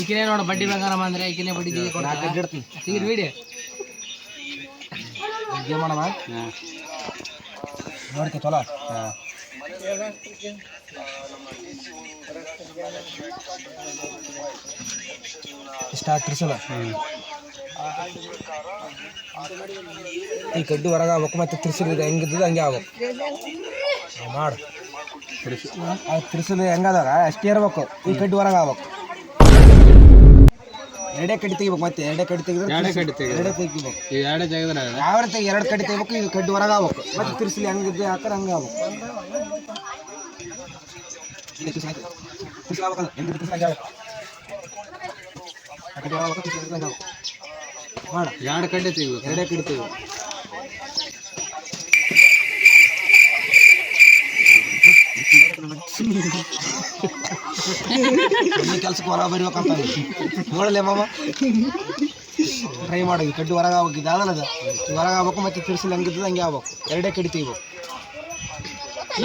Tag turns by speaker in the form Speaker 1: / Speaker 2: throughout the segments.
Speaker 1: ಈಕಿನೇ ನೋಡ ಬಡ್ಡಿ ಬಂಗಾರಮ್ಮ ಅಂದ್ರೆ ಈಕಿನೇ ಬಡ್ಡಿ ತೆಗಿ
Speaker 2: ಇಡ್ತೀನಿ
Speaker 1: ತೆಗಿರಿ ಬಿಡಿ
Speaker 2: ಗೇಮ್ ಮಾಡಮ್ಮ ನೋಡ್ತಿ ಚಲೋ ಇಷ್ಟ ತ್ರಿಶೂಲ ಈ ಕಡ್ಡಿ ಹೊರಗೆ ಆಗ್ಬೇಕು ಮತ್ತೆ ತ್ರಿಶೂಲ್ ಇದೆ ಹೆಂಗಿದ್ದದ ಹಂಗೆ ಆಗ್ಬೇಕು. ಮಾಡು. ಆ ತ್ರಿಶೂಲ್ ಹೆಂಗದಾಗ ಅಷ್ಟೇ ಇರ್ಬೇಕು. ಈ ಕಡ್ಡಿ ಹೊರಗೆ ಆಗ್ಬೇಕು. ಎರಡೇ ಕಡ್ಡಿ ತೆಗಿಬೇಕು ಮತ್ತೆ ಎರಡೇ ಕಡ್ಡಿ ತೆಗೆದ್ರೆ
Speaker 3: ಎರಡೇ ಕಡ್ಡಿ ತೆಗಿ
Speaker 2: ಎರಡೇ ತೆಗಿಬೇಕು.
Speaker 3: ಈ ಎರಡೇ ತೆಗೆದ್ರೆ
Speaker 2: ಯಾವ ರೀತಿ ಎರಡು ಕಡ್ಡಿ ತೆಗಿಬೇಕು ಇದು ಕಡ್ಡಿ ಹೊರಗೆ ಆಗ್ಬೇಕು. ಮತ್ತೆ ತಿರ್ಸಲಿ ಹಂಗಿದ್ದೆ ಹಾಕ್ರೆ ಹಂಗೆ ಆಗ್ಬೇಕು. ಮಾಡು.
Speaker 3: ಎರಡು ಕಡ್ಡೆ ತೆಗಿಬೇಕು.
Speaker 2: ಎರಡೇ ಕಡ್ಡಿ ತೆಗಿಬೇಕು. ಈ ಕೆಲ್ಸಕ್ಕೆ ಹೊರ ಬರ್ಬೇಕಂತ ನೋಡಲೇ ಮಾಮ. ಟ್ರೈ ಮಾಡಿ ಈ ಕಡ್ಡಿ ಹೊರಗೆ ಆಗ್ಬೇಕು ಇದಾದಲ್ಲ ಅದು. ಇದು ಹೊರಗೆ ಆಗ್ಬೇಕು ಮತ್ತೆ ತಿರ್ಸಲಿ ಹಂಗಿದ್ದದ ಹಂಗೆ ಆಗ್ಬೇಕು. ಎರಡೇ ಕಡ್ಡಿ ತೆಗಿಬೇಕು.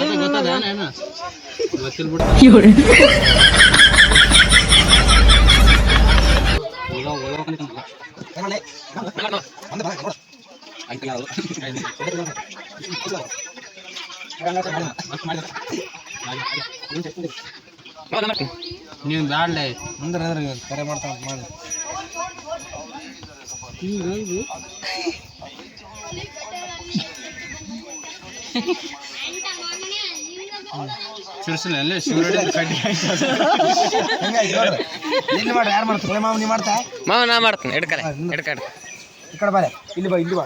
Speaker 3: ಮತ್ತೆ
Speaker 2: ಬಾ?
Speaker 3: ನೀವು ಬ್ಯಾಡ್ಲೆ
Speaker 2: ಅಂದ್ರೆ ಅಂದ್ರೆ ಕರೆ ಮಾಡ್ತಾ ಮಾಡಿ.
Speaker 3: ಸಿರ್ಸಿಲ್ಲ ಅಲ್ಲೇ ಶಿವರಡಿ ಕಡ್ಡಿ
Speaker 2: ಹೆಂಗಾಯ್ತು ನೋಡ್ರಿ ಎಲ್ಲಿ ಮಾಡ್ರಿ ಯಾರು ಮಾಡ್ತಾರೆ? ಮಾವ ನೀವು ಮಾಡ್ತಾ?
Speaker 1: ಮಾವ ನಾ ಮಾಡ್ತೀನಿ.
Speaker 2: ಈ ಕಡೆ ಬಾಲೆ ಇಲ್ಲಿ ಬಾ ಇಲ್ಲಿ ಬಾ.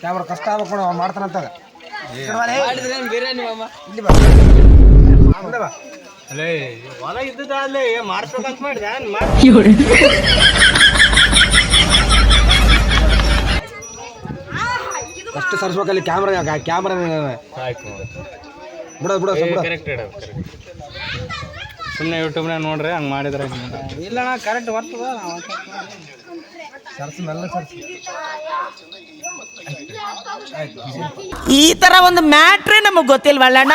Speaker 2: ಕ್ಯಾಮ್ರಾ ಕಷ್ಟ ಆಗ್ಬೇಕು ಅವ್ನು.
Speaker 1: ಬಿರಿಯಾನಿ ಮಾಮ
Speaker 2: ಇಲ್ಲಿ ಬಾ. ಬಾ.
Speaker 3: ಅಲ್ಲೇ ಹೊಲ ಅಲ್ಲಿ ಮಾಡ್ಸ್ಬೇಕಂತ ಮಾಡಿದೆ
Speaker 2: ಅಷ್ಟು ಸರ್ಸ್ಬೇಕಲ್ಲಿ ಕ್ಯಾಮ್ರಾ ಕ್ಯಾಮ್ರಾ ಬಿಡೋದು ಬಿಡೋದು
Speaker 3: ಕರೆಕ್ಟ್ ಸುಮ್ಮನೆ ಯೂಟ್ಯೂಬ್ನಾಗ ನೋಡ್ರಿ ಹಂಗೆ ಮಾಡಿದ್ರೆ
Speaker 1: ಇಲ್ಲ ನಾ ಕರೆಕ್ಟ್ ಬರ್ತದ
Speaker 4: ಈ ತರ ಒಂದು ಮ್ಯಾಟ್ರೇ ನಮಗ್ ಗೊತ್ತಿಲ್ವಲ್ಲಣ್ಣ?